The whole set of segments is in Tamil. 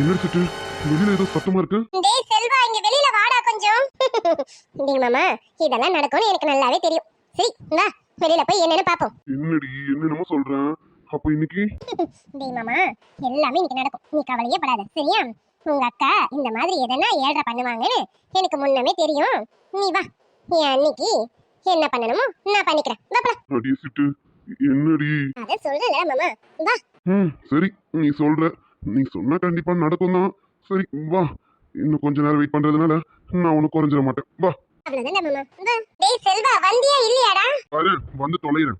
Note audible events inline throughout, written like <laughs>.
என்ன சிட்டு வெளியில ஏதோ சத்தமா இருக்கு? டேய் செல்வா இங்க வெளியில வாடா கொஞ்சம். <laughs> டேய் மாமா இதெல்லாம் நடக்கும்னு எனக்கு நல்லாவே தெரியும். சரி வா வெளியில போய் என்னன்னு பாப்போம். என்னடி என்னென்னமோ சொல்றேன். அப்ப இன்னைக்கு? <laughs> டேய் மாமா எல்லாமே இன்னைக்கு நடக்கும். நீ கவலையே படாத சரியா? உங்க அக்கா இந்த மாதிரி எதனா ஏழ்ரை பண்ணுவாங்கன்னு எனக்கு முன்னமே தெரியும். நீ வா என் அன்னைக்கு என்ன பண்ணணுமோ நான் பண்ணிக்கிறேன். வா போலாம். அடி சிட்டு என்னடி? அத சொல்றேன்ல மாமா. வா. ம் சரி நீ சொல்ற. நீ சொன்னா கண்டிப்பா நடக்கும் தான். சரி வா. இன்னும் கொஞ்ச நேரம் வெயிட் பண்றதுனால நான் உனக்கு குறைஞ்சிட மாட்டேன். வா. பாரு வந்து தொலைகிறேன்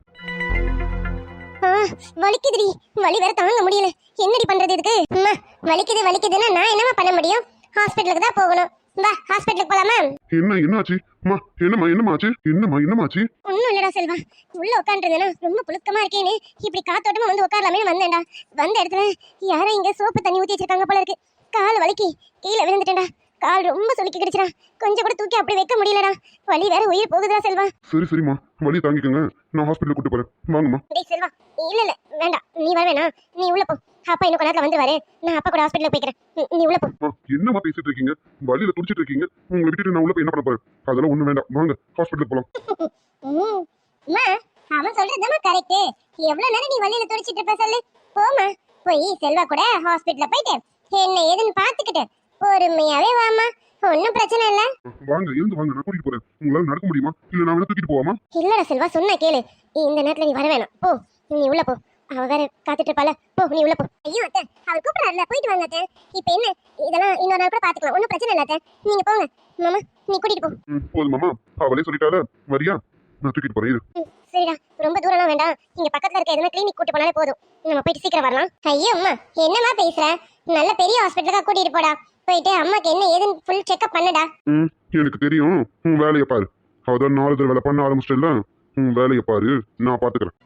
ஆ, வலிக்குதுடி. வலி வேற தாங்க முடியல. என்னடி பண்றது இதுக்கு? அம்மா வலிக்குது வலிக்குதுன்னா நான் என்னமா பண்ண முடியும்? ஹாஸ்பிட்டலுக்கு தான் போகணும். வா ஹாஸ்பிட்டலுக்கு போலாமா? என்ன என்னாச்சு? அம்மா என்னம்மா ஆச்சு என்னம்மா என்னம்மாச்சு? ஒண்ணும் இல்லடா செல்வா. உள்ள உட்காந்துருந்தேனா ரொம்ப புழுக்கமா இருக்கேன்னு. இப்படி காத்தோட்டமா வந்து உட்காரலாமே வந்தேன்டா. வந்த இடத்துல யாரோ இங்க சோப்பு தண்ணி ஊத்தி வச்சிருக்காங்க போல இருக்கு. கால் வலிக்கு. கீழே விழுந்துட்டேன்டா. கால் ரொம்ப சுலுக்கி கிடச்சிடா. கொஞ்சம் கூட தூக்கி அப்படி வைக்க முடியலடா. வலி வேற உயிர் போகுதுடா செல்வா. சரி சரிம்மா. வழி தாங்கிக்கோங்க. நான் ஹாஸ்பிட்டல் கூட்டு போறேன். வாங்கம்மா. டேய் செல்வா இல்ல இல்ல. வேண்டாம். நீ வர வேணாம். நீ உள்ள போ. அப்பா இன்னும் கொஞ்ச நேரத்துல வந்துருவாரு நான் அப்பா கூட ஹாஸ்பிட்டலுக்கு போய்க்கிறேன். நீ- உள்ள போ. அம்மா, என்னம்மா பேசிட்டு இருக்கீங்க? வழியில துடிச்சிட்டு இருக்கீங்க. உங்களை விட்டுட்டு நான் உள்ள போய் என்ன பண்ண போறேன்? அதெல்லாம் ஒண்ணும் வேண்டாம். வாங்க ஹாஸ்பிட்டலுக்கு போலாம். <laughs> அம்மா அவன் சொல்றதுதாம்மா கரெக்ட் எவ்வளவு நேரம் நீ வழியில துடிச்சிட்டு இருப்ப சொல்லு. போமா போய் செல்வா கூட ஹாஸ்பிட்டல்ல போயிட்டு என்ன ஏதுன்னு பாத்துக்கிட்டு பொறுமையாவே வாமா ஒன்னும் பிரச்சனை இல்ல. வாங்க இருந்து வாங்க நான் கூட்டிட்டு போறேன். உங்களால நடக்க முடியுமா? இல்ல நான் வேணா தூக்கிட்டு போவாமா? இல்லடா செல்வா சொன்ன கேளு. இந்த நேரத்துல நீ வர வேணாம். போ நீ உள்ள போ. அவ வேற காத்துட்டு இருப்பால போ நீ உள்ள போ. ஐயோ அத்தை அவர் கூப்பிடாருல போயிட்டு வாங்க அத்தை. இப்ப என்ன? இதெல்லாம் இன்னொரு நாள் கூட பாத்துக்கலாம். ஒன்னும் பிரச்சனை இல்ல அத்தை. நீங்க போங்க. மாமா நீ கூட்டிட்டு போ. ம், போதுமாம்மா அவளே சொல்லிட்டால வரியா? நான் தூக்கிட்டு போறேன் இரு. சரிடா. ரொம்ப தூரம்லாம் வேண்டாம். இங்க பக்கத்துல இருக்க எதுனா கிளினிக் கூட்டி போனாலே போதும். நம்ம போயிட்டு சீக்கிரம் வரலாம். ஐயோ அம்மா என்னம்மா பேசுற? நல்ல பெரிய ஹாஸ்பிட்டலுக்கா கூட்டிட்டு போடா. போயிட்டு அம்மாக்கு என்ன ஏதுன்னு ஃபுல் செக்அப் பண்ணுடா. ம் எனக்கு தெரியும். உன் வேலையை பாரு. அதான் நாலு தடவை வேலை பண்ண ஆரம்பிச்சிட்டல உன் வேலையை பாரு. நான் பாத்துக்கிறேன்.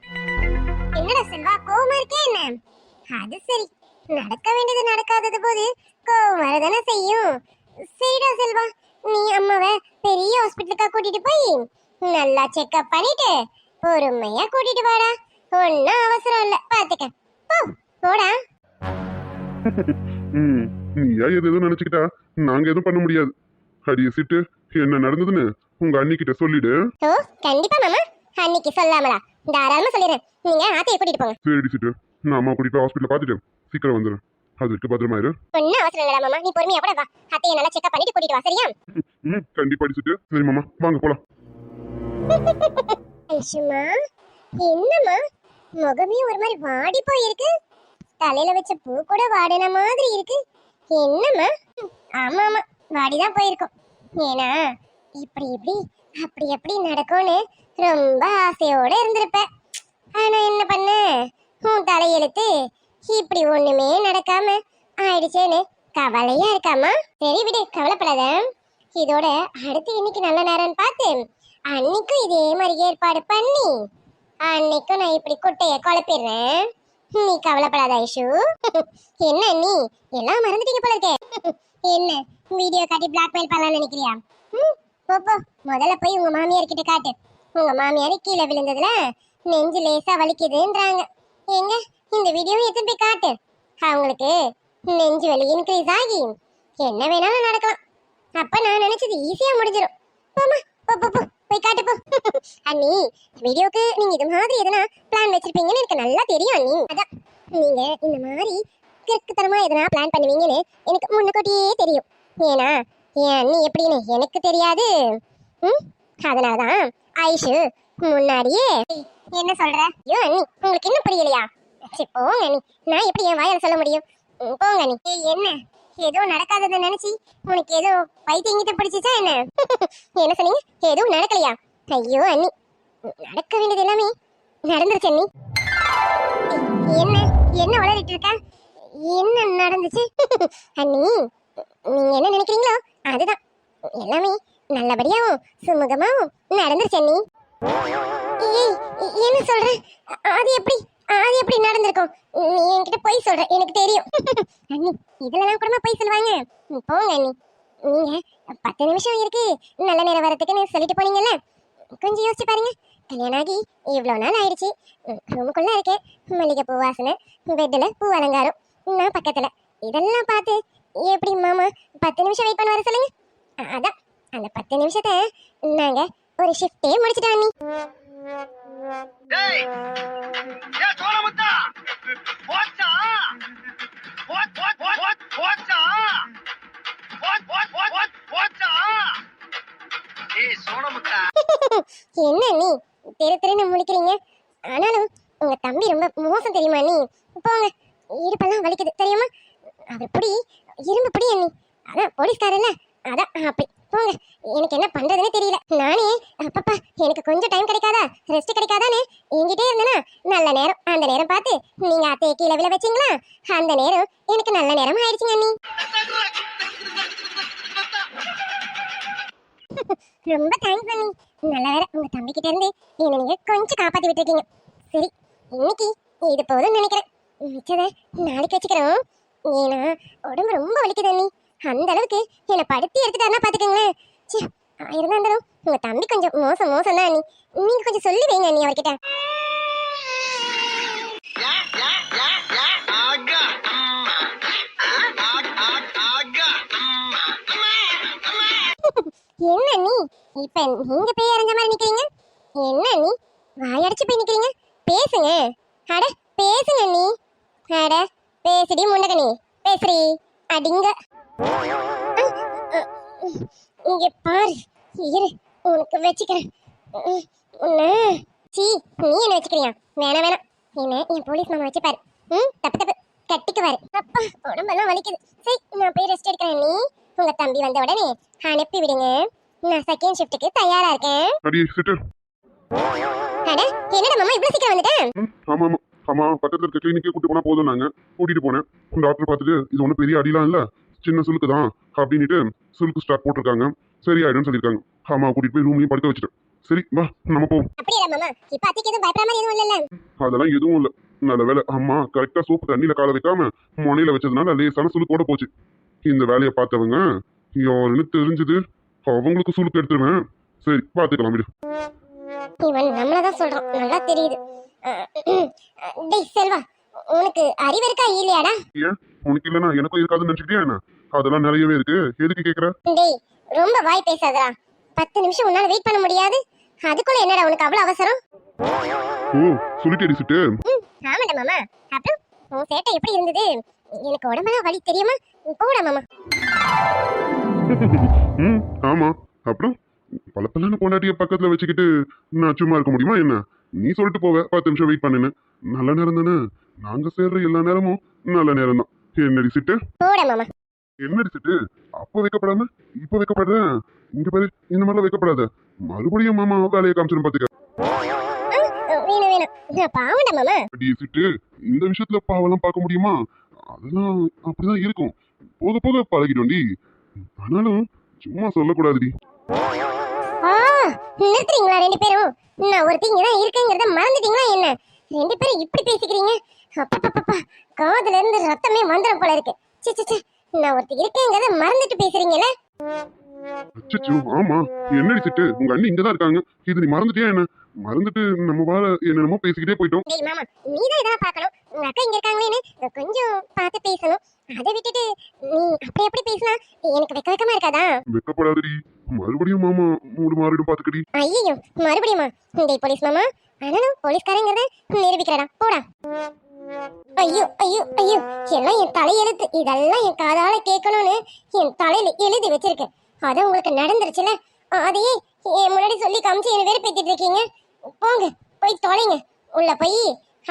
அது சரி. நடக்க வேண்டியது நடக்காதது போது கோவம் வரதானே செய்யும். சரிடா செல்வா நீ அம்மாவை பெரிய ஹாஸ்பிட்டலுக்கா கூட்டிட்டு போய் நல்லா செக்அப் பண்ணிட்டு பொறுமையா கூட்டிட்டு வாடா. ஒன்னும் அவசரம் இல்ல. பாத்துக்க. போ போடா. <laughs> ம் நீ ஏன் எது எதுவும் நினைச்சுக்கிட்டா? நாங்க எதுவும் பண்ண முடியாது. அடிய சிட்டு என்ன நடந்ததுன்னு உங்க அண்ணிக்கிட்ட சொல்லிடு. ஓ கண்டிப்பா மாமா. அன்னைக்கு சொல்லாமலா. தாராளமா சொல்லிடுறேன். நீங்க ஆத்தையை கூட்டிட்டு போங்க. சரிடி சிட்டு. நான் அம்மா கூட்டிட்டு போய் ஹாஸ்பிட்டல் சீக்கிரம் வந்துடுறேன். அது வரைக்கும் பத்திரமா இரு. ஒன்னும் அவசரம் இல்லடா மாமா. நீ பொறுமையா கூட வா. அத்தையை நல்லா செக்அப் பண்ணிட்டு கூட்டிட்டு வா சரியா? ம் கண்டிப்பா அடிச்சுட்டு. சரி மாமா வாங்க போலாம். ஐஷுமா என்னம்மா? முகமே ஒரு மாதிரி வாடி போயிருக்கு. தலையில வச்ச பூ கூட வாடின மாதிரி இருக்கு. என்னம்மா? ஆமா ஆமா வாடிதான் போயிருக்கும். ஏன்னா இப்படி இப்படி அப்படி எப்படி நடக்கும்னு ரொம்ப ஆசையோட இருந்திருப்ப ஆனா என்ன பண்ண? உன் தலையெழுத்து இப்படி ஒண்ணுமே நடக்காம ஆயிடுச்சேன்னு கவலையா இருக்காமா சரி விடு கவலைப்படாத. இதோட அடுத்து இன்னைக்கு நல்ல நேரம்னு பார்த்து அன்னைக்கும் இதே மாதிரி ஏற்பாடு பண்ணி அன்னைக்கும் நான் இப்படி குட்டைய குழப்பிடுறேன். நீ கவலைப்படாத ஐஷு. <laughs> என்ன நீ? எல்லாம் மறந்துட்டீங்க போல இருக்கே. <laughs> என்ன வீடியோ காட்டி பிளாக்மெயில் பண்ணலாம்னு நினைக்கிறியா? ம், போ முதல்ல போய் உங்க மாமியார் கிட்ட காட்டு. உங்க மாமியார் கீழே விழுந்ததுல நெஞ்சு லேசா வலிக்குதுன்றாங்க. ஏங்க இந்த வீடியோவை எடுத்து போய் காட்டு. அவங்களுக்கு நெஞ்சு வலி இன்க்ரீஸ் ஆகி என்ன வேணாலும் நடக்கலாம். அப்ப நான் நினைச்சது ஈஸியா முடிஞ்சிடும் போமா போ போ போ போய் காட்டு போ. அண்ணி வீடியோக்கு நீங்க இது மாதிரி எதனா பிளான் வச்சிருப்பீங்கன்னு எனக்கு நல்லா தெரியும் அண்ணி. அதான் நீங்க இந்த மாதிரி கிறுக்குத்தனமா எதனா பிளான் பண்ணுவீங்கன்னு எனக்கு முன்னக்கூட்டியே தெரியும். ஏன்னா என் அண்ணி எப்படின்னு எனக்கு தெரியாது. ம்? அதனாலதான் ஐஷு முன்னாடியே. என்ன சொல்ற? ஐயோ அண்ணி உங்களுக்கு இன்னும் புரியலையா? சரி போங்க அண்ணி. நான் எப்படி என் வாயால சொல்ல முடியும்? போங்க அண்ணி. என்ன? ஏதோ நடக்காததை நினைச்சி உனக்கு ஏதோ பைத்தியங்கிட்ட பிடிச்சிச்சா என்ன? என்ன சொன்னீங்க? எதுவும் நடக்கலையா? ஐயோ அண்ணி. நடக்க வேண்டியது எல்லாமே நடந்துருச்சு அண்ணி. என்ன? என்ன வளரிட்டு இருக்க? என்ன நடந்துச்சு? அண்ணி நீங்க என்ன நினைக்கிறீங்களோ அதுதான். எல்லாமே நல்லபடியாவும் சுமூகமாவும் நடந்துருச்சு அண்ணி. என்ன சொல்ற? அது எப்படி? அது எப்படி நடந்திருக்கும்? நீ என்கிட்ட பொய் சொல்ற எனக்கு தெரியும். அண்ணி இதுலலாம் கூட பொய் சொல்லுவாங்க? போங்க அண்ணி. நீங்க பத்து நிமிஷம் இருக்கு. நல்ல நேரம் வரதுக்குன்னு சொல்லிட்டு போனீங்கல்ல? கொஞ்சம் யோசிச்சு பாருங்க. கல்யாணம் ஆகி இவ்வளோ நாள் ஆயிடுச்சு. ரூமுக்குள்ளே ரூமுக்குள்ள இருக்கேன். மல்லிகைப்பூ வாசனை பெட்டில் பூ அலங்காரம் நான் பக்கத்தில். இதெல்லாம் பார்த்து எப்படி மாமா பத்து நிமிஷம் வெயிட் பண்ண வர சொல்லுங்க? அதான். அந்த பத்து நிமிஷத்தை நாங்கள் ஒரு ஷிஃப்டே முடிச்சிட்டோம் அண்ணி. டேய் ஏ போச்சா? போச் போச் போச்சா? போச் போச் போச் போச் போச்சா? ஏய் சோழமுத்தா <laughs> என்ன நீ தெரு தெருன்னு முழிக்கிறீங்க. ஆனாலும் உங்க தம்பி ரொம்ப மோசம் தெரியுமா நீ போங்க இடுப்பெல்லாம் வலிக்குது தெரியுமா அவர் புடி இரும்பு புடி அண்ணி அதான் போலீஸ்காரல்ல அதான் அப்படி போங்க எனக்கு என்ன பண்றதுன்னு தெரியல நானே அப்பப்பா எனக்கு கொஞ்சம் டைம் கிடைக்காதா ரெஸ்ட் கிடைக்காதானே என்கிட்டே இருந்தனா நல்ல நேரம் அந்த நேரம் பார்த்து நீங்க அத்தையை கீழே விழ வச்சீங்களா அந்த நேரம் எனக்கு நல்ல நேரம் ஆயிடுச்சுங்க அண்ணி ரொம்ப தேங்க்ஸ் அண்ணி நல்ல வேற உங்க தம்பி கிட்ட இருந்து என்ன நீங்க கொஞ்சம் காப்பாத்தி விட்டுருக்கீங்க சரி இன்னைக்கு போதும்னு நினைக்கிறேன். மிச்சதை நாளைக்கு வச்சுக்கிறோம். ஏன்னா உடம்பு ரொம்ப வலிக்குது அண்ணி. அந்த அளவுக்கு என்னை படுத்தி எடுத்துட்டாருன்னா பாத்துக்கோங்களேன் ச்சே இருந்தா இருந்தாலும் உங்க தம்பி கொஞ்சம் மோசம் மோசம் தான் அண்ணி. நீங்க கொஞ்சம் சொல்லி வைங்க அண்ணி அவர்கிட்ட. என்ன நீ இப்ப நீங்க பேய் அரைஞ்ச மாதிரி நிக்கிறீங்க? என்ன நீ வாயடைச்சு போய் நிக்கிறீங்க? பேசுங்க. அட பேசுங்க நீ. அட பேசுடி முண்டகனி பேசுறி அடிங்க. இங்க பாரு. இரு உனக்கு வச்சுக்கிறேன். உன்னை. சீ நீ என்ன வச்சுக்கிறியா? வேணாம் வேணாம். என்ன என் போலீஸ் மாமா வச்சுப்பாரு ம் தப்பு தப்பு. கட்டிக்குவாரு அப்பா உடம்பெல்லாம் வலிக்குது. சரி நான் போய் ரெஸ்ட் எடுக்கிறேன் நீ. உங்க தம்பி வந்த உடனே அனுப்பி விடுங்க. நான் செகண்ட் ஷிஃப்ட்டுக்கு தயாரா இருக்கேன். அடி சிட்டு அட என்னடா மாமா இவ்வளவு சீக்கிரம் வந்துட்டேன் ஆமா ஆமா. ஆமா பக்கத்துல இருக்க கிளினிக்கே கூட்டு போனா போதும் நாங்க. கூட்டிட்டு போனேன். டாக்டர் பார்த்துட்டு இது ஒன்றும் பெரிய அடிலாம் இல்ல. சின்ன சுளுக்கு தான் அப்படின்னுட்டு சுளுக்கு ஸ்டார்ட் போட்டிருக்காங்க. சரி ஆயிடும்னு சொல்லியிருக்காங்க. ஆமா கூட்டிட்டு போய் ரூம்லயும் படுக்க வச்சுட்டேன். சரி வா நம்ம போவோம். அதெல்லாம் எதுவும் இல்ல. நல்ல வேலை அம்மா கரெக்டா சோப்பு தண்ணியில கால வைக்காம முனையில வச்சதுனால லேசான சுளுக்கோட போச்சு. இந்த வேலையை பார்த்தவங்க யாருன்னு தெரிஞ்சது. அவங்களுக்கு சுளுக்கு எடுத்துருவேன். சரி பாத்துக்கலாம் விடு. இவன் நம்மளதான் சொல்றான். நல்லா தெரியுது. டேய் செல்வா உனக்கு அறிவு இருக்கா இல்லையாடா? ஏன்? உனக்கு இல்லைன்னா எனக்கும் இருக்காதுன்னு நினைச்சுக்கிட்டியா என்ன? அதெல்லாம் நிறையவே இருக்கு. எதுக்கு கேக்குற? டேய் ரொம்ப வாய் பேசாதடா. பத்து நிமிஷம் உன்னால வெயிட் பண்ண முடியாது. அதுக்குள்ள என்னடா உனக்கு அவ்வளவு அவசரம்? ஓ சொல்லிட்டு அடிச்சுட்டு ம் ஆமாடா மாமா. அப்புறம் உன் சேட்டை எப்படி இருந்தது? எனக்கு உடம்பெல்லாம் வலி தெரியுமா போடா மாமா. <laughs> ம் ஆமா. அப்புறம் பல பல்லான பொண்டாட்டிய பக்கத்துல வச்சுக்கிட்டு நான் சும்மா இருக்க முடியுமா என்ன? நீ சொல்லிட்டு போவ பத்து நிமிஷம் வெயிட் பண்ணுன்னு. நல்ல நேரம் தானே? நாங்க சேர்ற எல்லா நேரமும் நல்ல நேரம் தான். என்னடி சிட்டு? என்னடி சிட்டு? அப்ப வைக்கப்படாம? இப்ப வைக்கப்படுற? இங்க பாரு இந்த மாதிரிலாம் வைக்கப்படாத. மறுபடியும் மாமா வேலையை காமிச்சிடும் பாத்துக்க. அடி சிட்டு இந்த விஷயத்துல பாவெல்லாம் பார்க்க முடியுமா? அதெல்லாம் அப்படிதான் இருக்கும். போக போக பழகிடும்டி. ஆனாலும் சும்மா சொல்லக்கூடாதுடி. நிறுத்துறீங்களா ரெண்டு பேரும்? நான் ஒருத்தி இங்க தான் இருக்கேங்கிறத மறந்துட்டீங்களா என்ன? ரெண்டு பேரும் இப்படி பேசிக்கிறீங்க? அப்பப்பப்பப்பா காதுல இருந்து ரத்தமே வந்துடும் போல இருக்கு. சி சி சி நான் ஒருத்தி இருக்கேங்கிறத மறந்துட்டு பேசுறீங்கல்ல? அச்சச்சோ ஆமா. என்னடி சிட்டு உங்க அண்ணி இங்கதான் இருக்காங்க. இது நீ மறந்துட்டியா என்ன? மறந்துட்டு நம்ம வாழ என்னென்னமோ பேசிக்கிட்டே போயிட்டோம். டேய் மாமா நீ தான் பார்க்கணும். உங்க அக்கா இங்க இருக்காங்களேன்னு கொஞ்சம் பார்த்து பேசணும். அதை விட்டுட்டு நீ அப்படி எப்படி பேசினா? எனக்கு வெக்க வெக்கமா இருக்காதா? வெக்கப்படாதடி. மறுபடியும் மாமா மூடு மாறிடும் பாத்துக்கடி. ஐயோ மறுபடியுமா? டேய் போலீஸ் மாமா ஆனாலும் போலீஸ்காரங்கிறத நிரூபிக்கிறடா போடா. ஐயோ ஐயோ ஐயோ எல்லாம் என் தலையெழுத்து இதெல்லாம் என் காதால கேட்கணும்னு என் தலையில எழுதி வச்சிருக்கேன். அது உங்களுக்கு நடந்துருச்சுல? அதையே என் முன்னாடி சொல்லி காமிச்சு என்ன வெறுப்பேத்திட்டு இருக்கீங்க? போங்க போய் தொலைங்க. உள்ள போய்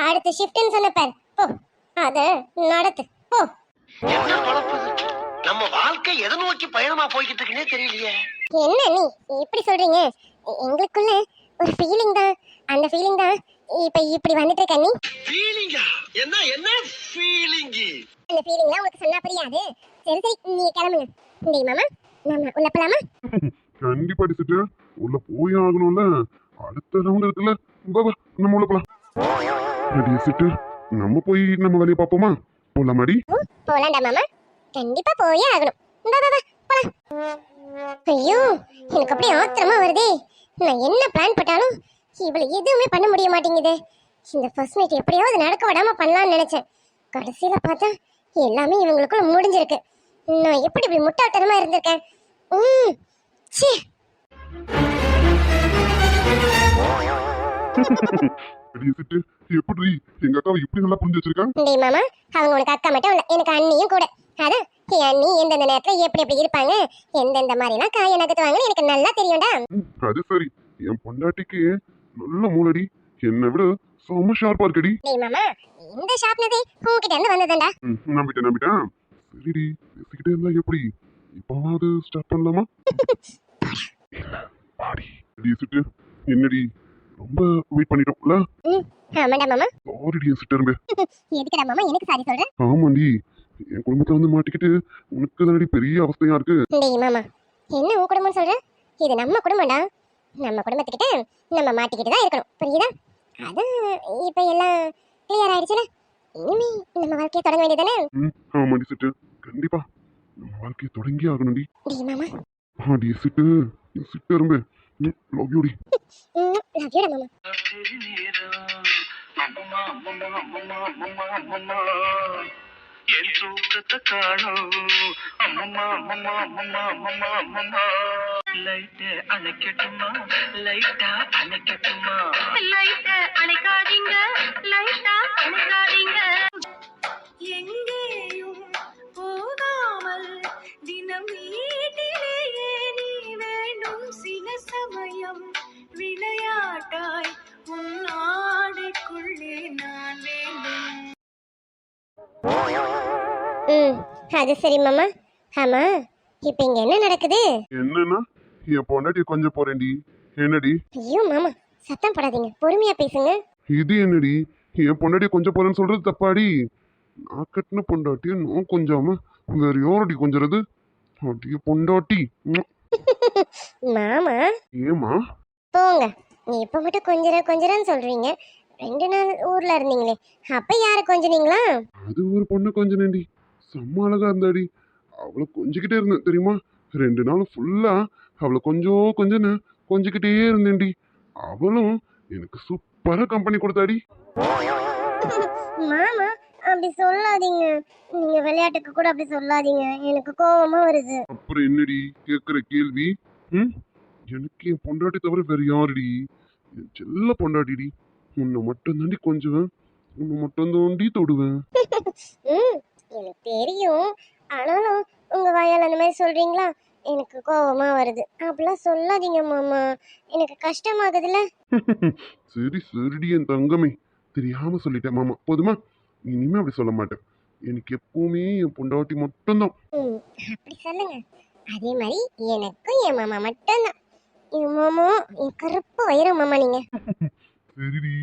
அடுத்த ஷிஃப்ட்னு சொன்ன பாரு போ. அத நடத்து போ. நம்ம வாழ்க்கை எதை நோக்கி பயணமா போய்கிட்டு இருக்குன்னே தெரியலையே. என்ன நீ? இப்படி சொல்றீங்க? எங்களுக்குள்ள ஒரு ஃபீலிங் தான். அந்த ஃபீலிங் தான் இப்ப இப்படி வந்துட்டு இருக்க நீ. ஃபீலிங்கா என்ன என்ன ஃபீலிங்கி அந்த ஃபீலிங்லாம் உங்களுக்கு சொன்னா புரியாது. சரி சரி நீ கிளம்புங்க. டேய் மாமா நம்ம உள்ள போலாமா? <laughs> கண்டிப்பா அடிச்சுட்டு உள்ள போய் ஆகணும்ல. அடுத்த ரவுண்ட் இருக்குல்ல. வா வா நம்ம உள்ள போலாம். <laughs> அடியே சிட்டு நம்ம போய் நம்ம வேலையை பார்ப்போமா? போலாமாடி? போலாம்டா மாமா. கண்டிப்பா போயே ஆகணும். வா வா ஐயோ எனக்கு அப்படியே ஆத்திரமா வருதே. நான் என்ன பிளான் போட்டாலும் இவளை எதுவுமே பண்ண முடிய மாட்டேங்குதே. இந்த ஃபர்ஸ்ட் நைட் எப்படியாவது நடக்க விடாம பண்ணலாம்னு நினைச்சேன். கடைசியில பார்த்தா எல்லாமே இவங்களுக்குள்ள முடிஞ்சிருக்கு. நான் எப்படி இப்படி முட்டாள்தனமா இருந்திருக்கேன்? ம் சிட்டு எப்படி எங்க அக்காவை இப்படி நல்லா புரிஞ்சு வச்சிருக்கா? டேய் மாமா அவங்க உனக்கு அக்கா மட்டும் இல்ல எனக்கு அண்ணியும் கூட. அதான் அண்ணி எந்தெந்த நேரத்துல எப்படி எப்படி இருப்பாங்க எந்தெந்த மாதிரிலாம் காய நகர்த்துவாங்கன்னு எனக்கு நல்லா தெரியும்டா. அது சரி. என் பொண்டாட்டிக்கு நல்ல மூளடி. என்னை விட செம்ம ஷார்ப்பா இருக்கடி. டேய் மாமா இந்த ஷாப்னதே உங்ககிட்ட இருந்து வந்ததுண்டா ம், நம்பிட்டேன் நம்பிட்டேன். சரிடி பேசிக்கிட்டே இருந்தா எப்படி? இப்போவாவது ஸ்டார்ட் பண்ணலாமா? இல்ல பாடி சிட்டு. என்னடி ரொம்ப வெயிட் பண்ணிட்டோம்ல? ஆமாடா மாமா. சாரிடி சிட்டு <laughs> எதுக்குடா மாமா எனக்கு சாரி சொல்ற? ஆமாண்டி. என் குடும்பத்துல வந்து மாட்டிக்கிட்டு உனக்கு தானடி பெரிய அவஸ்தையா இருக்கு? டேய் மாமா. என்ன உன் குடும்பம் சொல்ற? இது நம்ம குடும்பம்டா. நம்ம குடும்பத்துக்கிட்ட நம்ம மாட்டிக்கிட்டு தான் இருக்கணும். புரியுதா? அதான் இப்ப எல்லாம் கிளியர் ஆயிடுச்சுல. இனிமே நம்ம வாழ்க்கையை தொடங்க வேண்டியதானே ம் ஆமாண்டி சிட்டு. கண்டிப்பா. நம்ம வாழ்க்கையை தொடங்கி ஆகணும்டி. டேய் மாமா. ஆடி சிட்டு. சிட்டு இரும்பே லவ் யூடி லவ் யூடா மாமா. என் தூக்கத்தை காணும் அம்மம்மா அம்மம்மா அம்மம்மா அம்மம்மா அம்மம்மா. லைட்டு அணைக்கட்டுமா? லைட்டா அணைக்கட்டுமா? லைட்ட அணைக்காதீங்க. லைட்டா அணைக்காதீங்க. எங்கேயும் போகாமல் தினம் வீட்டிலேயே நீ வேண்டும் சில சமயம். அது சரி மாமா. ஆமா இப்போ இங்க என்ன நடக்குது? என்னன்னா என் பொண்டாட்டி கொஞ்சம் போறேன்டி. என்னடி? ஐயோ மாமா சத்தம் போடாதீங்க. பொறுமையா பேசுங்க. இது என்னடி? என் பொண்டாட்டி கொஞ்சம் போறேன்னு சொல்றது தப்பாடி? நான் கட்டின பொண்டாட்டியை நான் கொஞ்சாம வேற யாரடி கொஞ்சறது? அடிய பொண்டாட்டி. ம், மாமா. ஏம்மா? போங்க. நீ இப்ப மட்டும் கொஞ்சர கொஞ்சரன்னு சொல்றீங்க. ரெண்டு நாள் ஊர்ல இருந்தீங்களே. அப்ப யார கொஞ்சனீங்களா? அது ஒரு பொண்ணு கொஞ்சனேண்டி செம்ம அழகா இருந்தாடி அவளை கொஞ்சிக்கிட்டே இருந்தேன் தெரியுமா? ரெண்டு நாள் ஃபுல்லா அவளை கொஞ்சம் கொஞ்சன்னு கொஞ்சிக்கிட்டே இருந்தேன்டி. அவளும் எனக்கு சூப்பரா கம்பெனி கொடுத்தாடி. <laughs> மாமா அப்படி சொல்லாதீங்க. நீங்க விளையாட்டுக்கு கூட அப்படி சொல்லாதீங்க. எனக்கு கோவமா வருது. அப்புறம் என்னடி கேட்குற கேள்வி? ம்? எனக்கு என் பொண்டாட்டி தவிர வேற யாருடி? என் செல்ல பொண்டாட்டிடி. உன்னை மட்டும் தாண்டி கொஞ்சுவேன். உன்னை மட்டும் தாண்டி தொடுவேன் <laughs> எனக்கு தெரியும். ஆனாலும் உங்க வாயால் அந்த மாதிரி சொல்றீங்களா? எனக்கு கோவமா வருது. அப்படிலாம் சொல்லாதீங்க மாமா. எனக்கு கஷ்டமாகுதுல்ல. <laughs> சரி சரிடி என் தங்கமே. தெரியாம சொல்லிட்டேன் மாமா. போதுமா? இனிமே அப்படி சொல்ல மாட்டேன். எனக்கு எப்பவுமே என் பொண்டாட்டி மட்டும்தான். அப்படி சொல்லுங்க. அதே மாதிரி எனக்கும் என் மாமா மட்டும்தான். என் மாமா என் கருப்பு வைரம் மாமா நீங்க. <laughs> சரிடி.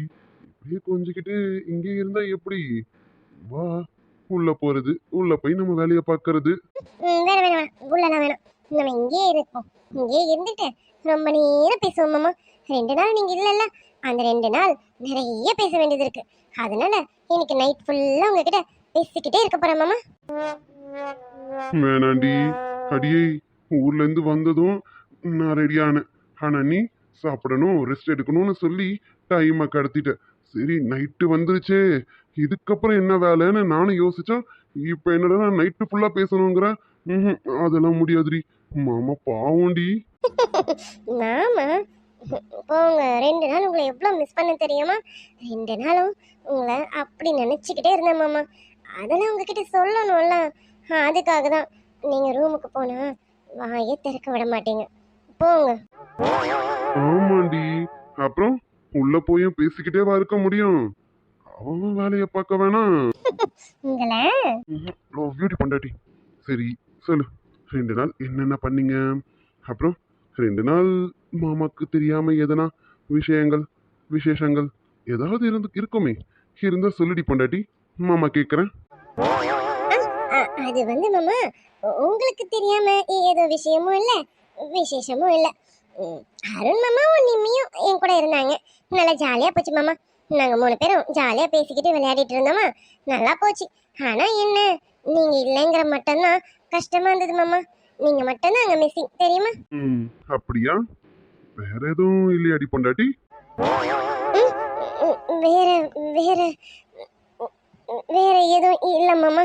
இப்படியே கொஞ்சிக்கிட்டு இங்கே இருந்தா எப்படி? வா. உள்ள போறது உள்ள போய் நம்ம வேலையை பார்க்கறது. ம், வேணாம் வேணாம் உள்ளலாம் வேணாம். நம்ம இங்கேயே இருப்போம். இங்கேயே இருந்துட்டு ரொம்ப நேரம் பேசுவோம் மாமா. ரெண்டு நாள் நீங்க இல்லைல்ல. அந்த ரெண்டு நாள் நிறைய பேச வேண்டியது இருக்கு. அதனால இன்னைக்கு நைட் ஃபுல்லா உங்ககிட்ட பேசிக்கிட்டே இருக்க போறேன் மாமா. வேணாண்டி. அடியே ஊர்ல இருந்து வந்ததும் நான் ரெடியானேன் ஆனா நீ சாப்பிடணும் ரெஸ்ட் எடுக்கணும்னு சொல்லி டைமை கடத்திட்ட. சரி நைட்டு வந்துருச்சே. இதுக்கப்புறம் என்ன வேலைன்னு நானும் யோசிச்சா இப்போ என்னடா நைட்டு ஃபுல்லா பேசணுங்கிற? ம்ஹும், அதெல்லாம் முடியாதுடி. மாமா பாவம்டி மாமா போங்க. ரெண்டு நாள் உங்களை எவ்வளோ மிஸ் பண்ண தெரியுமா? ரெண்டு நாளும் உங்களை அப்படி நினச்சிக்கிட்டே இருந்தேன் மாமா. அதெல்லாம் உங்ககிட்ட சொல்லணும்ல. அதுக்காக தான். நீங்கள் ரூமுக்கு போனால் வாயே திறக்க விட மாட்டீங்க. போங்க. ஆமாண்டி. அப்புறம் உள்ள போய் பேசிக்கிட்டே வா இருக்க முடியும்? அவன் வேலையை பார்க்க வேணாம். உங்களை? பியூட்டி பொண்டாட்டி. சரி சொல்லு. ரெண்டு நாள் என்னென்ன பண்ணீங்க? அப்புறம் ரெண்டு நாள் மாமாக்கு தெரியாம எதனா விஷயங்கள் விசேஷங்கள் ஏதாவது இருந்து இருக்குமே. இருந்தா சொல்லுடி பொண்டாட்டி. மாமா கேட்குறேன் அ, அது வந்து மாமா உங்களுக்கு தெரியாம ஏதோ விஷயமும் இல்ல விசேஷமும் இல்ல. அருண் மாமாவும் நிம்மியும் என் கூட இருந்தாங்க. நல்லா ஜாலியா போச்சு மாமா. நாங்க மூணு பேரும் ஜாலியா பேசிக்கிட்டு விளையாடிட்டு இருந்தோமா? நல்லா போச்சு. ஆனா என்ன? நீங்க இல்லைங்கிற மட்டும்தான் கஷ்டமா இருந்தது மாமா. நீங்க மட்டும்தான் அங்க மிஸ்ஸிங் தெரியுமா? ம் அப்படியா? வேற எதுவும் இல்லையாடி பொண்டாட்டி? வேற வேற வேற எதுவும் இல்ல மாமா.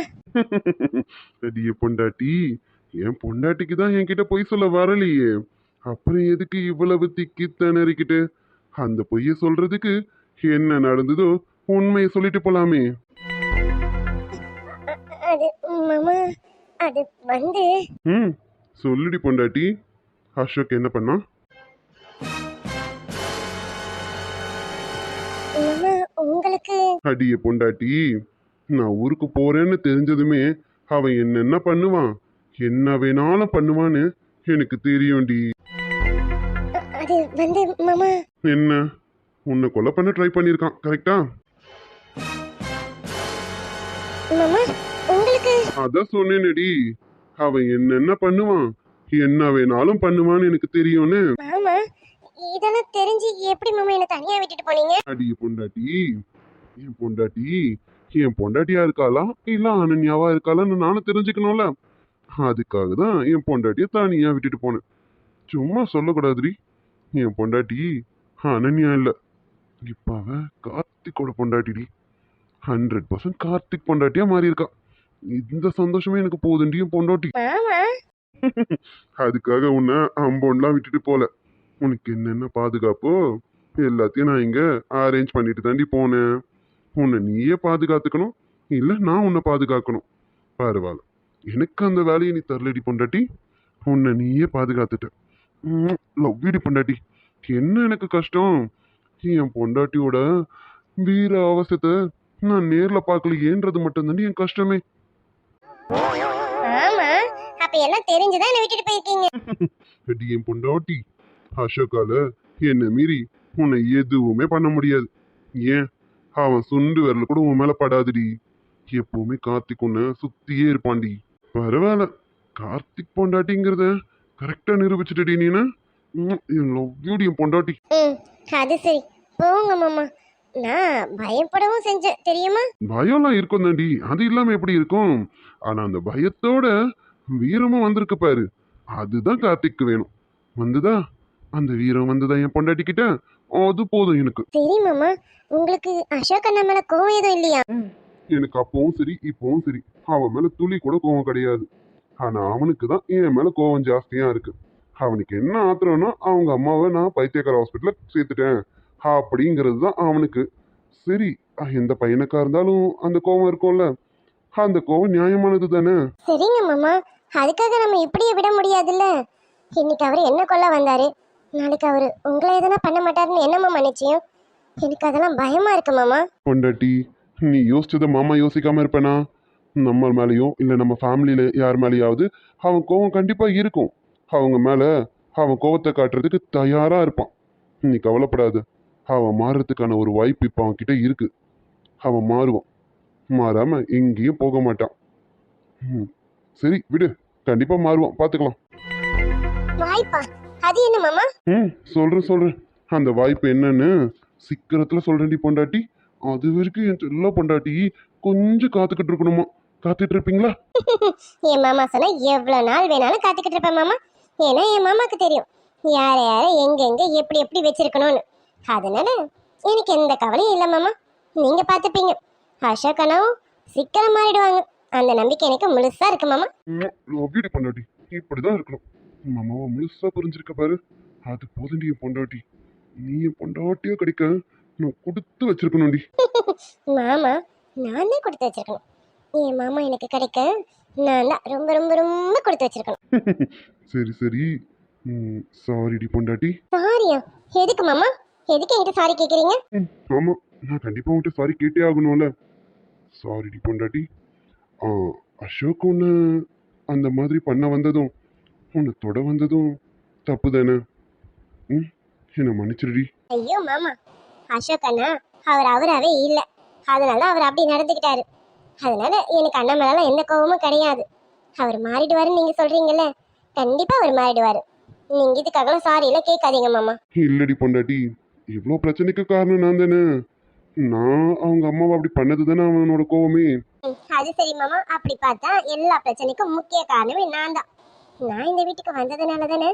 அடியே பொண்டாட்டி என் பொண்டாட்டிக்கு தான் என்கிட்ட பொய் சொல்ல வரலையே. அப்புறம் எதுக்கு இவ்வளவு திக்கி திணறிக்கிட்டு அந்த பொய்ய சொல்றதுக்கு என்ன நடந்ததோ உண்மையை சொல்லிட்டு போலாமே. அது மாமா அது வந்து ம் சொல்லுடி பொண்டாட்டி. அசோக் என்ன பண்ணா? மாமா உங்களுக்கு அடியே பொண்டாட்டி நான் ஊருக்கு போறேன்னு தெரிஞ்சதுமே அவன் என்னென்ன பண்ணுவான்? என்ன வேணாலும் பண்ணுவான்னு எனக்கு தெரியும்டி. அது வந்து மாமா என்ன? உன்னை கொலை பண்ண ட்ரை பண்ணியிருக்கான் கரெக்டா அதான் சொன்னேனடி. அவன் என்னென்ன பண்ணுவான்? என்ன வேணாலும் பண்ணுவான்னு எனக்கு தெரியும்னு. இதெல்லாம் தெரிஞ்சு எப்படி மாமா என்ன தனியா விட்டுட்டு போனீங்க? அடிய பொண்டாட்டி. என் பொண்டாட்டி. என் பொண்டாட்டியா இருக்காளா? இல்ல அனன்யாவா இருக்காளான்னு நானும் தெரிஞ்சுக்கணும்ல. அதுக்காக தான் என் பொண்டாட்டிய தனியா விட்டுட்டு போனேன். சும்மா சொல்லக்கூடாதுடி. என் பொண்டாட்டி அனன்யா இல்ல. இப்ப அவ கார்த்திக்கோட பொண்டாட்டிடி. ஹண்ட்ரட் பர்சன்ட் கார்த்திக் பொண்டாட்டியா மாறி இருக்கா இந்த சந்தோஷமே எனக்கு போதுண்டி என் பொண்டாட்டி. அதுக்காக உன்னை அம்போன்லாம் விட்டுட்டு போல. உனக்கு என்னென்ன பாதுகாப்போ எல்லாத்தையும் நான் இங்க அரேஞ்ச் பண்ணிட்டு தாண்டி போனேன். உன்னை நீயே பாதுகாத்துக்கணும். இல்ல நான் உன்னை பாதுகாக்கணும். பரவாயில்ல. எனக்கு அந்த வேலையை நீ தரலடி பொண்டாட்டி. உன்னை நீயே பாதுகாத்துட்ட. லவ் வீடு பொண்டாட்டி. என்ன எனக்கு கஷ்டம்? என் பொண்டாட்டியோட வீர அவசியத்தை நான் நேர்ல பார்க்கலையேன்றது மட்டும்தாண்டி என் கஷ்டமே. ஆமா அப்ப எல்லாம் தெரிஞ்சுதான் என்ன விட்டுட்டு போயிருக்கீங்க. அடி என் பொண்டாட்டி அசோக்கால என்னை மீறி உன்னை எதுவுமே பண்ண முடியாது. ஏன்? அவன் சுண்டு விரல் கூட உன் மேல படாதுடி. எப்பவுமே கார்த்திக் உன்னை சுத்தியே இருப்பான்டி. பரவாயில்ல கார்த்திக் பொண்டாட்டிங்கிறத கரெக்டா நிரூபிச்சுட்டடி நீனா. லவ் என் பொண்டாட்டி. அது சரி. போங்க மாமா. நான் பயப்படவும் செஞ்சேன் தெரியுமா? பயம்லாம் இருக்கும் தாண்டி. அது இல்லாம எப்படி இருக்கும்? ஆனா அந்த பயத்தோட வீரமும் வந்திருக்கு பாரு. அதுதான் கார்த்திக்கு வேணும். வந்துதா? அந்த வீரம் வந்துதா என் பொண்டாட்டி கிட்ட அது போதும் எனக்கு. சரி மாமா. உங்களுக்கு அசோக் அண்ணா மேல கோவம் எதுவும் இல்லையா? எனக்கு அப்பவும் சரி இப்பவும் சரி. அவன் மேல துளி கூட கோவம் கிடையாது. ஆனா அவனுக்கு தான் என் மேல கோவம் ஜாஸ்தியா இருக்கு. அவனுக்கு என்ன ஆத்திரம்னா அவங்க அம்மாவை நான் பைத்தியக்கார ஹாஸ்பிட்டல்ல சேர்த்துட்டேன். அப்படிங்கிறது தான் அவனுக்கு. சரி எந்த பையனுக்கா இருந்தாலும் அந்த கோவம் இருக்கும்ல. அந்த கோவம் நியாயமானது தானே? சரிங்க மாமா. அதுக்காக நம்ம இப்படியே விட முடியாதுல்ல. இன்னைக்கு அவர் என்ன கொல்ல வந்தாரு? நாளைக்கு அவர் உங்களை எதனா பண்ண மாட்டாருன்னு என்னம்மா நிச்சயம்? எனக்கு அதெல்லாம் பயமா இருக்கு மாமா. பொண்டாட்டி நீ யோசிச்சதை மாமா யோசிக்காம இருப்பேனா? நம்ம மேலேயும் இல்லை நம்ம ஃபேமிலியில யார் மேலேயாவது அவன் கோவம் கண்டிப்பா இருக்கும். அவங்க மேல அவன் கோவத்தை காட்டுறதுக்கு தயாரா இருப்பான். நீ கவலைப்படாத. அவன் மாறுறதுக்கான ஒரு வாய்ப்பு இப்போ அவன் கிட்ட இருக்கு. அவன் மாறுவான். மாறாம எங்கேயும் போக மாட்டான். ம், சரி விடு. கண்டிப்பா மாறுவான். பார்த்துக்கலாம் வாய்ப்பா. அது என்ன மாமா? ம் சொல்றேன் சொல்றேன். அந்த வாய்ப்பு என்னன்னு சீக்கிரத்துல சொல்றேன்டி பொண்டாட்டி. அது வரைக்கும் என் செல்ல பொண்டாட்டி கொஞ்சம் காத்துக்கிட்டு இருக்கணுமா? காத்துட்டு இருப்பீங்களா? <laughs> என் மாமா சொன்னா எவ்வளவு நாள் வேணாலும் காத்துக்கிட்டு இருப்பேன் மாமா. ஏன்னா என் மாமாக்கு தெரியும். யார யார எங்க எங்க எப்படி எப்படி வச்சிருக்கணும்னு. அதனால எனக்கு எந்த கவலையும் இல்லை மாமா. நீங்க பார்த்துப்பீங்க. அசோக் அண்ணாவும் சீக்கிரம் மாறிடுவாங்க அந்த நம்பிக்கை எனக்கு முழுசா இருக்கு மாமா. வீடு பொண்டாட்டி. இப்படிதான் இருக்கணும். மாமாவை முழுசா புரிஞ்சிருக்க பாரு. அது போதுண்டி என் பொண்டாட்டி. நீ என் பொண்டாட்டியோ கிடைக்க நான் கொடுத்து வச்சிருக்கணும்டி. மாமா நான் தான் கொடுத்து வச்சிருக்கணும். என் மாமா எனக்கு கிடைக்க நான் தான் ரொம்ப ரொம்ப ரொம்ப கொடுத்து வச்சிருக்கணும். <laughs> சரி சரி. சாரிடி பொண்டாட்டி. சாரியா எதுக்கு மாமா? எதுக்கு என்கிட்ட சாரி கேக்குறீங்க? ஆமா நான் கண்டிப்பா உன்கிட்ட சாரி கேட்டே ஆகணும்ல. சாரிடி பொண்டாட்டி. ஆ அசோக் உன்னை அந்த மாதிரி பண்ண வந்ததும் உன்னை தொட வந்ததும் தப்பு தானே? ம் என்னை மன்னிச்சிருடி. ஐயோ மாமா. அசோக் அண்ணா அவர் அவராவே இல்ல. அதனால அவர் அப்படி நடந்துக்கிட்டாரு. அதனால எனக்கு அண்ணன் மேலாம் எந்த கோவமும் கிடையாது. அவர் மாறிடுவாருன்னு நீங்க சொல்றீங்கல்ல கண்டிப்பா அவர் மாறிடுவாரு. நீங்க இதுக்காகலாம் சாரி எல்லாம் கேட்காதீங்க மாமா. இல்லடி பொண்டாட்டி. இவ்வளோ பிரச்சனைக்கு காரணம் நான் தானே? நான் அவங்க அம்மாவை அப்படி பண்ணது தானே அவனோட கோவமே? அது சரி மாமா. அப்படி பார்த்தா எல்லா பிரச்சனைக்கும் முக்கிய காரணமே நான் தான். நான் இந்த வீட்டுக்கு வந்ததுனால தானே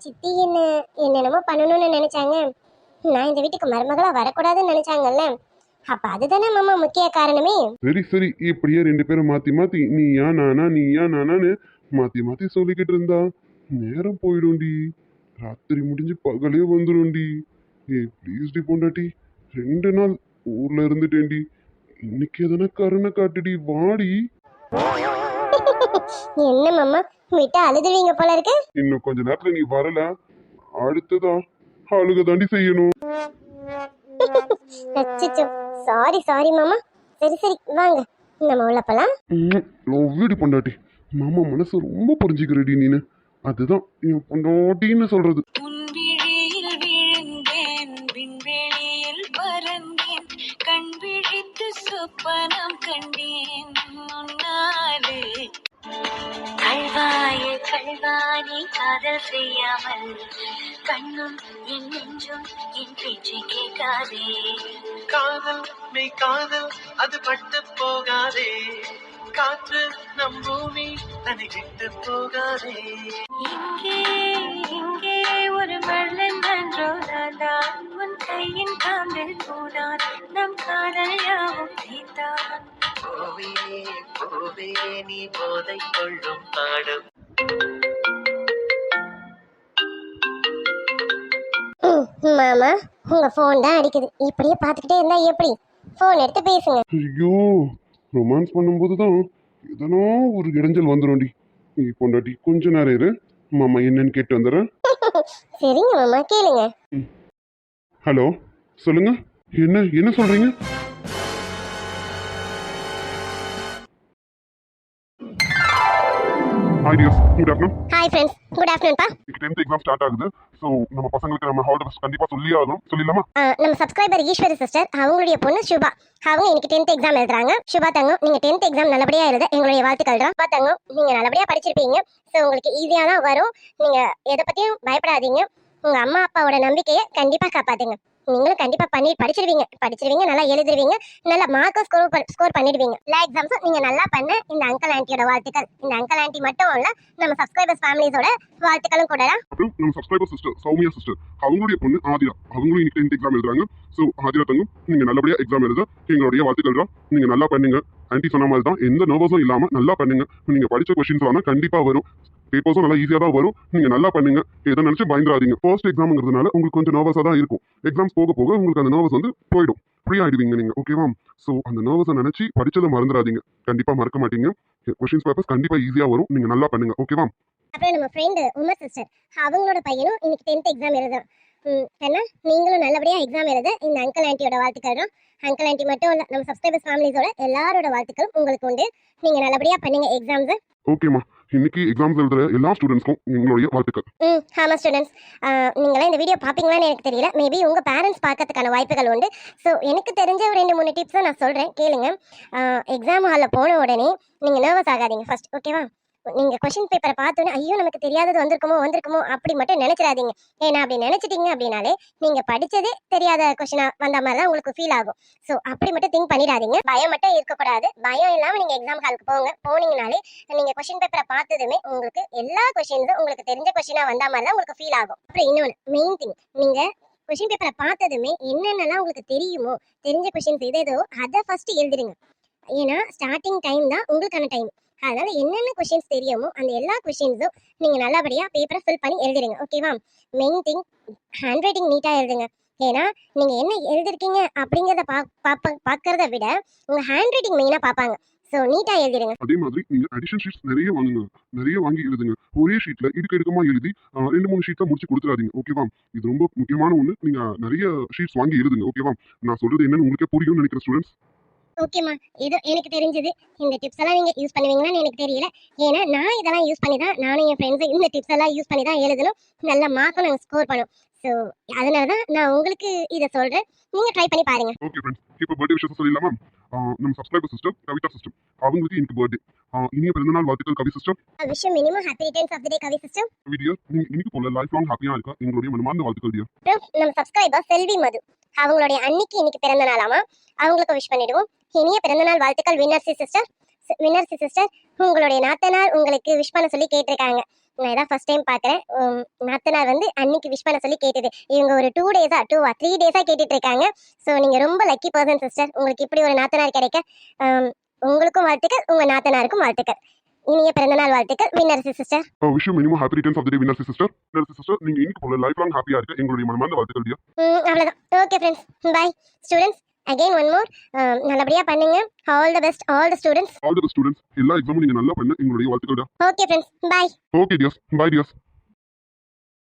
சித்தி என்ன என்னென்னமோ பண்ணணும்னு நினைச்சாங்க. நான் இந்த வீட்டுக்கு மருமகளா வரக்கூடாதுன்னு நினைச்சாங்கல்ல. அப்ப அதுதானே மாமா முக்கிய காரணமே? சரி சரி. இப்படியே ரெண்டு பேரும் மாத்தி மாத்தி நீயா நானா நீயா நானான்னு மாத்தி மாத்தி சொல்லிக்கிட்டு இருந்தா நேரம் போயிடும்டி. ராத்திரி முடிஞ்சு பகலே வந்துடும்டி ஏ ப்ளீஸ் டி பொண்டாட்டி. ரெண்டு நாள் ஊர்ல இருந்துட்டேன்டி. இன்னைக்கு எதனா கருணை காட்டுடி வாடி. <laughs> என்ன மாமா விட்டா அழுதுவீங்க போல இருக்கு? இன்னும் கொஞ்ச நேரத்துல நீ வரல. அடுத்ததா அழுக தாண்டி செய்யணும் <laughs> சாரி சாரி மாமா. சரி சரி வாங்க. நம்ம உள்ள போலாம். லவ்யூடி பொண்டாட்டி. மாமா மனசு ரொம்ப புரிஞ்சுக்கிறடி நீனு. அதுதான் என் பொண்டாட்டின்னு சொல்றது. கண்டேன் உன்னாலே கல்வாயே கல்வாணி காதல் செய்யாமல். கண்ணும் என் நெஞ்சும் என் பேச்சை கேட்காதே. காதல் மெய் காதல் அது பட்டு போகாதே. காற்று நம் பூமி தனி விட்டு போகாதே. இங்கே இங்கே ஒரு மள்ளன் நன்றோ நான் உன் கையின் காம்பில் போனான் நம் காதல் யாவும் போவே போவே நீ போதை கொள்ளும் பாடம் ம், மாமா உங்க ஃபோன் தான் அடிக்குது. இப்படியே பார்த்துக்கிட்டே இருந்தா எப்படி? ஃபோன் எடுத்து பேசுங்க. ஐயோ ரொமான்ஸ் பண்ணும்போது தான் எதனா ஒரு இடைஞ்சல் வந்துடும்டி நீ பொண்டாட்டி கொஞ்ச நேரம் இரு. மாமா என்னன்னு கேட்டு வந்துடுறேன். <laughs> சரிங்க மாமா கேளுங்க. ஹலோ சொல்லுங்க. என்ன என்ன சொல்றீங்க? Hi dears good afternoon hi friends good ஆஃப்டர்நூன்பா இன்னைக்கு டென்த் எக்ஸாம் ஸ்டார்ட் ஆகுது. ஸோ நம்ம பசங்களுக்கு நம்ம ஹால் ஃபஸ்ட் கண்டிப்பாக சொல்லியே ஆகணும் சொல்லிடலாமா? நம்ம சப்ஸ்கிரைபர் ஈஸ்வரி சிஸ்டர் அவங்களுடைய பொண்ணு சுபா அவங்க இன்னைக்கு டென்த் எக்ஸாம் எழுதுறாங்க. சுபா தங்கம் நீங்க டென்த் எக்ஸாம் நல்லபடியா எழுத எங்களுடைய வாழ்த்துக்கள் தான் சுபா தங்கம் நீங்க நல்லபடியா படிச்சிருப்பீங்க. ஸோ உங்களுக்கு ஈஸியா தான் வரும். நீங்க எதை பத்தியும் பயப்படாதீங்க. உங்க அம்மா அப்பாவோட நம்பிக்கையை கண்டிப்பா காப்பாத்துங்க. நீங்களும் கண்டிப்பா பண்ணி படிச்சிருவீங்க. படிச்சிருவீங்க நல்லா எழுதுருவீங்க நல்ல மார்க்கும் ஸ்கோர் ஸ்கோர் பண்ணிடுவீங்க. எல்லா எக்ஸாம்ஸும் நீங்க நல்லா பண்ண. இந்த அங்கிள் ஆண்டியோட வாழ்த்துக்கள். இந்த அங்கிள் ஆண்டி மட்டும் இல்ல நம்ம சப்ஸ்கிரைபர்ஸ் ஃபேமிலிஸோட வாழ்த்துக்களும் கூட. நம்ம சப்ஸ்கிரைபர் சிஸ்டர் சௌமியா சிஸ்டர் அவங்களுடைய பொண்ணு ஆதிரா. அவங்களும் இன்னைக்கு டென்த் எக்ஸாம் எழுதுறாங்க. ஸோ ஆதிரா தங்கம் நீங்க நல்லபடியா எக்ஸாம் எழுத. எங்களுடைய வாழ்த்துக்கள் தான் நீங்க நல்லா பண்ணுங்க. ஆன்டி சொன்ன மாதிரி தான் எந்த நர்வஸும் இல்லாம நல்லா பண்ணுங்க. நீங்க படிச்ச கொஸ்டின்ஸ் வேணா கண்டிப்பா வரும். பேப்பர்ஸும் நல்லா ஈஸியாக தான் வரும். நீங்க நல்லா பண்ணுங்க. எதை நினைச்சு பயந்துராதீங்க. ஃபர்ஸ்ட் எக்ஸாம்ங்கிறதுனால உங்களுக்கு கொஞ்சம் நர்வஸாக தான் இருக்கும். எக்ஸாம்ஸ் போக போக உங்களுக்கு அந்த நர்வஸ் வந்து போயிடும். ஃப்ரீ ஆயிடுவீங்க நீங்க. ஓகேவா ஸோ அந்த நர்வஸை நினைச்சு படிச்சதை மறந்துடாதீங்க கண்டிப்பா மறக்க மாட்டீங்க. கொஸ்டின்ஸ் பேப்பர்ஸ் கண்டிப்பா ஈஸியா வரும். நீங்க நல்லா பண்ணுங்க. ஓகேவா அப்புறம் நம்ம ஃப்ரெண்டு உமர் சிஸ்டர் அவங்களோட பையனும் இன்னைக்கு டென்த் எக்ஸாம் எழுதுறான். என்ன நீங்களும் நல்லபடியா எக்ஸாம் எழுத. இந்த அங்கிள் ஆண்டியோட வாழ்த்துக்கள் தான் அங்கிள் ஆண்டி மட்டும் இல்ல நம்ம சப்ஸ்கிரைபர்ஸ் ஃபேமிலிஸோட எல்லாரோட வாழ்த்துக்களும் உங்களுக்கு உண்டு. நீங்க நல்லபடியா பண்ணுங்க எக்ஸாம்ஸ் ஓகேம்மா இன்னைக்கு எக்ஸாம்ஸ் எழுதுற எல்லா ஸ்டூடெண்ட்ஸ்க்கும் உங்களுடைய வாழ்த்துக்கள். ம் ஆமாம் ஸ்டூடெண்ட்ஸ் நீங்களாம் இந்த வீடியோ பார்ப்பீங்களான்னு எனக்கு தெரியல. மேபி உங்கள் பேரண்ட்ஸ் பார்க்கறதுக்கான வாய்ப்புகள் உண்டு. ஸோ எனக்கு தெரிஞ்ச ஒரு ரெண்டு மூணு டிப்ஸை நான் சொல்கிறேன் கேளுங்க. எக்ஸாம் ஹாலில் போன உடனே நீங்கள் நர்வஸ் ஆகாதீங்க ஃபர்ஸ்ட் ஓகேவா நீங்கள் கொஷின் பேப்பரை பார்த்தோன்னே ஐயோ நமக்கு தெரியாதது வந்திருக்குமோ வந்திருக்குமோ அப்படி மட்டும் நினச்சிடாதீங்க. ஏன்னா அப்படி நினைச்சிட்டீங்க அப்படின்னாலே நீங்கள் படித்ததே தெரியாத கொஷினாக வந்த மாதிரி தான் உங்களுக்கு ஃபீல் ஆகும். ஸோ அப்படி மட்டும் திங்க் பண்ணிடாதீங்க. பயம் மட்டும் இருக்கக்கூடாது. பயம் இல்லாமல் நீங்கள் எக்ஸாம் ஹாலுக்கு போங்க. போனீங்கனாலே நீங்க கொஸ்டின் பேப்பரை பார்த்ததுமே உங்களுக்கு எல்லா கொஸ்டின்ஸும் உங்களுக்கு தெரிஞ்ச கொஸ்டினா வந்த மாதிரி தான் உங்களுக்கு ஃபீல் ஆகும். அப்புறம் இன்னொன்று மெயின் திங் நீங்க கொஸ்டின் பேப்பரை பார்த்ததுமே என்னென்னலாம் உங்களுக்கு தெரியுமோ தெரிஞ்ச கொஸ்டின்ஸ் எது எதோ அதை ஃபர்ஸ்ட் எழுதிடுங்க. ஏன்னா ஸ்டார்டிங் டைம் தான் உங்களுக்கான டைம் அதனால என்னென்ன கொஷின்ஸ் தெரியுமோ அந்த எல்லா கொஷின்ஸும் நீங்கள் நல்லபடியாக பேப்பரை ஃபில் பண்ணி எழுதிடுங்க ஓகேவா மெயின் திங் ஹேண்ட் ரைட்டிங் நீட்டாக எழுதுங்க. ஏன்னா நீங்கள் என்ன எழுதிருக்கீங்க அப்படிங்கிறத பா பாப்ப பார்க்கறத விட உங்கள் ஹேண்ட் ரைட்டிங் மெயினாக பார்ப்பாங்க ஸோ நீட்டாக எழுதிடுங்க அதே மாதிரி நீங்கள் அடிஷன் ஷீட்ஸ் நிறைய வாங்குங்க. நிறைய வாங்கி எழுதுங்க. ஒரே ஷீட்டில் இடுக்க இடுக்கமா எழுதி ரெண்டு மூணு ஷீட்ல முடிச்சு கொடுத்துடாதீங்க ஓகேவா இது ரொம்ப முக்கியமான ஒன்று நீங்கள் நிறைய ஷீட்ஸ் வாங்கி எழுதுங்க ஓகேவா நான் சொல்கிறது என்னன்னு உங்களுக்கே புரியும்னு நினைக்கிற ஸ்டூடெண்ட்ஸ் ஓகேம்மா ஏதோ எனக்கு தெரிஞ்சது. இந்த டிப்ஸ் எல்லாம் நீங்க யூஸ் பண்ணுவீங்களான்னு எனக்கு தெரியல. ஏன்னா நான் இதெல்லாம் யூஸ் பண்ணி தான் நானும் என் ஃப்ரெண்ட்ஸும் இந்த டிப்ஸ் எல்லாம் யூஸ் பண்ணி தான் எழுதணும். நல்ல மார்க்கும் நாங்கள் ஸ்கோர் பண்ணோம். ஸோ அதனால தான் நான் உங்களுக்கு இதை சொல்றேன். நீங்க ட்ரை பண்ணி பாருங்க. ஓகே ஃப்ரெண்ட்ஸ் இப்போ பர்த்டே விஷயத்தை சொல்லிடலாமா? நம்ம சப்ஸ்கிரைபர் சிஸ்டர் கவிதா சிஸ்டர் அவங்களுக்கு இன்னைக்கு பர்த்டே இனிய பிறந்தநாள் வாழ்த்துக்கள் கவி சிஸ்டர் விஷயம் minimum happy returns of the day Kavi sister video நீங்க இன்னைக்கு போல லைஃப் லாங் ஹாப்பியா இருக்கா. எங்களுடைய மனமார்ந்த வாழ்த்துக்கள் டியர் நம்ம சப்ஸ்கிரைபர் செல்வி மது. அவங்களுடைய அன்னைக்கு இன்னைக்கு பிறந்த நாளாமா? அவங்களுக்கு விஷ் பண்ணிடுவோம். இனிய பிறந்தநாள் வாழ்த்துக்கள் வின்னர்சி சிஸ்டர் வின்னர்சி சிஸ்டர் உங்களுடைய நாத்தனார் உங்களுக்கு விஷ் பண்ண சொல்லி கேட்டிருக்காங்க. நான் இதான் ஃபர்ஸ்ட் டைம் பார்க்குறேன். நாத்தனார் வந்து அன்னைக்கு விஷ் பண்ண சொல்லி கேட்டது. இவங்க ஒரு டூ டேஸா டூவா த்ரீ டேஸா கேட்டுட்டு இருக்காங்க ஸோ நீங்க ரொம்ப லக்கி பர்சன் சிஸ்டர் உங்களுக்கு இப்படி ஒரு நாத்தனார் கிடைக்க உங்களுக்கும் வாழ்த்துக்கள் உங்க நாத்தனாருக்கும் வாழ்த்துக்கள். இனிய பிறந்தநாள் வாழ்த்துக்கள். வின்னர்சி sister wish minimum happy returns of the winners sister winners sister நீங்க இன்னைக்கு போல லைஃப் லாங் ஹாப்பியா இருக்க எங்களுடைய மனமார்ந்த வாழ்த்துக்கள். ம் அவ்வளோதான் okay friends bye students again one more நல்லபடியாக பண்ணுங்க. All the best all the students all the students எல்லா எக்ஸாமும் நீங்க நல்லா பண்ண. எங்களுடைய வாழ்த்துக்கள் okay friends bye okay dears bye dears